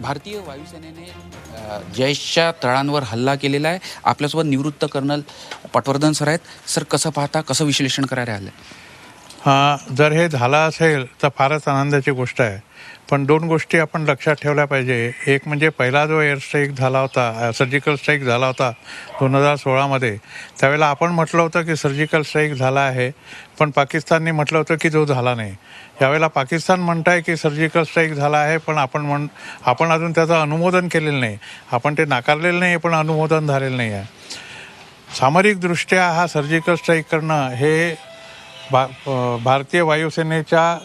भारतीय वायुसेनेने जैशच्या तळांवर हल्ला केलेला आहे. आपल्यासोबत निवृत्त कर्नल पटवर्धन सर आहेत. सर कसं पाहता कसं विश्लेषण करायला आलं जर हे झालं असेल तर फारच आनंदाची गोष्ट आहे. पण दोन गोष्टी आपण लक्षात ठेवल्या पाहिजे. एक म्हणजे पहिला जो एअर स्ट्राईक झाला होता सर्जिकल स्ट्राईक झाला होता दोन हजार सोळामध्ये त्यावेळेला आपण म्हटलं होतं की सर्जिकल स्ट्राईक झाला आहे पण पाकिस्तानने म्हटलं होतं की जो झाला नाही. यावेळेला पाकिस्तान म्हणताय की सर्जिकल स्ट्राईक झाला आहे पण आपण म्हण आपण अजून त्याचं अनुमोदन केलेलं नाही. आपण ते नाकारलेलं नाही पण अनुमोदन झालेलं नाही आहे. सामरिकदृष्ट्या हा सर्जिकल स्ट्राईक करणं हे भा भारतीय वायुसेनेच्या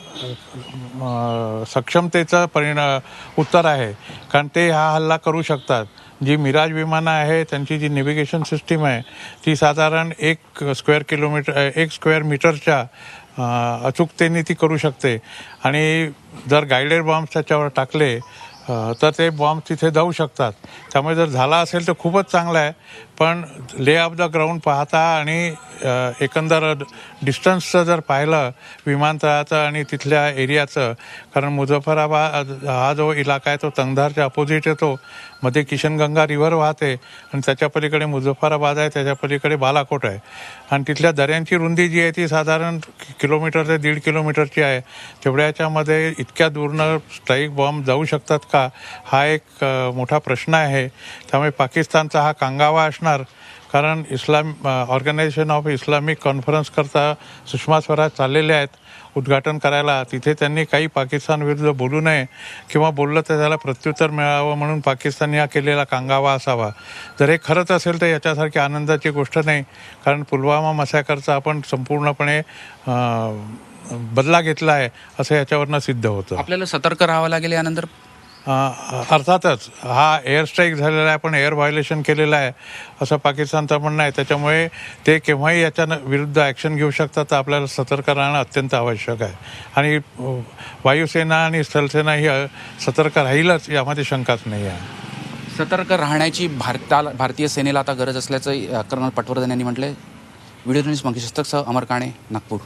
सक्षमतेचं परिणा उत्तर आहे. कारण ते हा हल्ला करू शकतात. जी मिराज विमानं आहे त्यांची जी नेव्हिगेशन सिस्टीम आहे ती साधारण एक स्क्वेअर किलोमीटर एक स्क्वेअर मीटरच्या अचूकतेने ती करू शकते. आणि जर गायडेड बॉम्ब्स त्याच्यावर टाकले तर ते बॉम्ब तिथे जाऊ शकतात. त्यामुळे जर झाला असेल तर खूपच चांगलं आहे. पण ले ऑफ द ग्राउंड पाहता आणि एकंदर डिस्टन्सचं जर पाहिलं विमानतळाचं आणि तिथल्या एरियाचं कारण मुझफ्फराबाद हा जो इलाका आहे तो तंगधारच्या अपोजिट येतो. मध्ये किशनगंगा रिव्हर वाहते आणि त्याच्या पलीकडे मुझफ्फराबाद आहे त्याच्या पलीकडे बालाकोट आहे. आणि तिथल्या दऱ्यांची रुंदी जी आहे ती साधारण किलोमीटर ते दीड किलोमीटरची आहे. तेवढ्या याच्यामध्ये इतक्या दूरनं स्ट्राईक बॉम्ब जाऊ शकतात का? हा एक मोठा प्रश्न आहे. त्यामुळे पाकिस्तानचा हा कांगावा असणार. कारण Islam organisation of Islamic conference करता सुषमा स्वराज चाललेले आहेत. उद्घाटन करायला. तिथे त्यांनी काही पाकिस्तान विरुद्ध बोलू नये किंवा बोललं तर त्याला प्रत्युत्तर मिळावं म्हणून पाकिस्तानने हा केलेला कांगावा असावा. जर हे खरंच असेल तर याच्यासारखी आनंदाची गोष्ट नाही. कारण पुलवामा मसाकरचा आपण संपूर्णपणे बदला घेतला आहे असं याच्यावरनं सिद्ध होतं. आपल्याला सतर्क राहावं लागेल यानंतर अर्थातच हा एअर स्ट्राईक झालेला आहे पण एअर व्हायोलेशन केलेलं आहे असं पाकिस्तानचं म्हणणं आहे. त्याच्यामुळे ते केव्हाही याच्या विरुद्ध ॲक्शन घेऊ शकतात तर आपल्याला सतर्क राहणं अत्यंत आवश्यक आहे. आणि वायुसेना आणि स्थलसेना ही सतर्क राहीलच यामध्ये शंकाच नाही आहे. सतर्क राहण्याची भारताला भारतीय सेनेला आता गरज असल्याचं कर्नल पटवर्धन यांनी म्हटलंय. व्हिडिओ न्यूज मंकी सह अमर काणे नागपूर.